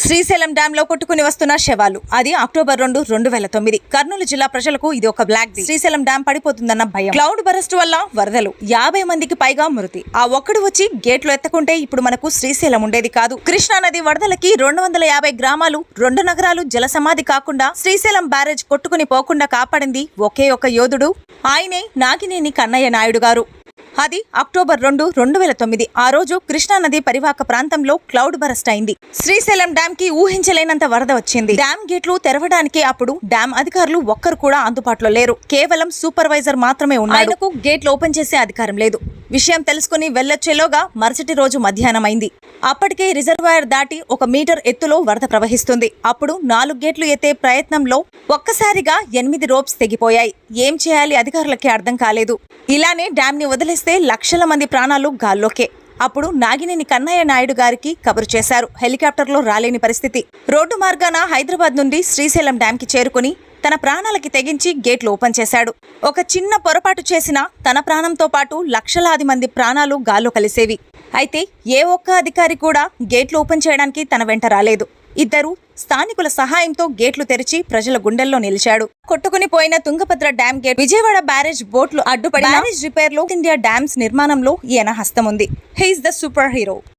శ్రీశైలం డ్యాంలో లో కొట్టుకుని వస్తున్న శవాలు. అది అక్టోబర్ రెండు రెండు వేల తొమ్మిది. కర్నూలు జిల్లా ప్రజలకు ఇది ఒక బ్లాక్ శ్రీశైలం డ్యామ్ పడిపోతుందన్న భయం. క్లౌడ్ బరస్ట్ వల్ల వరదలు. యాభై మందికి పైగా మృతి. ఆ ఒక్కడు వచ్చి గేట్లు ఎత్తకుంటే ఇప్పుడు మనకు శ్రీశైలం ఉండేది కాదు. కృష్ణా నది వరదలకి రెండు వందల యాభై గ్రామాలు రెండు నగరాలు జలసమాధి కాకుండా శ్రీశైలం బ్యారేజ్ కొట్టుకుని పోకుండా కాపాడింది ఒకే ఒక యోధుడు. ఆయనే నాగినేని కన్నయ్య నాయుడు గారు. అది అక్టోబర్ రెండు రెండు వేల తొమ్మిది. ఆ రోజు కృష్ణానది పరివాహక ప్రాంతంలో క్లౌడ్ బరస్ట్ అయింది. శ్రీశైలం డ్యామ్కి ఊహించలేనంత వరద వచ్చింది. డ్యామ్ గేట్లు తెరవడానికి అప్పుడు డ్యామ్ అధికారులు ఒక్కరు కూడా అందుబాటులో లేరు. కేవలం సూపర్వైజర్ మాత్రమే ఉన్నారు గేట్లు ఓపెన్ చేసే అధికారం లేదు. విషయం తెలుసుకుని వెళ్ళొచ్చేలోగా మరుసటి రోజు మధ్యాహ్నమైంది. అప్పటికే రిజర్వాయర్ దాటి ఒక మీటర్ ఎత్తులో వరద ప్రవహిస్తుంది. అప్పుడు నాలుగు గేట్లు ఎత్తే ప్రయత్నంలో ఒక్కసారిగా ఎనిమిది రోప్స్ తెగిపోయాయి. ఏం చేయాలి అధికారులకి అర్థం కాలేదు. ఇలానే డ్యామ్ని వదిలేస్తే లక్షల మంది ప్రాణాలు గాల్లోకే. అప్పుడు నాగినేని కన్నయ్య నాయుడు గారికి కబురు చేశారు. హెలికాప్టర్లో రాలేని పరిస్థితి. రోడ్డు మార్గాన హైదరాబాద్ నుండి శ్రీశైలం డ్యాంకి చేరుకుని తన ప్రాణాలకి తెగించి గేట్లు ఓపెన్ చేశాడు. ఒక చిన్న పొరపాటు చేసినా తన ప్రాణంతో పాటు లక్షలాది మంది ప్రాణాలు గాల్లో కలిసేవి. అయితే ఏ ఒక్క అధికారి కూడా గేట్లు ఓపెన్ చేయడానికి తన వెంట రాలేదు. ఇద్దరు స్థానికుల సహాయంతో గేట్లు తెరిచి ప్రజల గుండెల్లో నిలిచాడు. కొట్టుకుని పోయిన Tungabhadra dam gate Vijayawada barrage బోట్లు అడ్డుపడి బ్యారేజ్ రిపేర్లో ఇండియా డ్యామ్స్ నిర్మాణంలో ఈయన హస్తం ఉంది హీఈస్ ద సూపర్ హీరో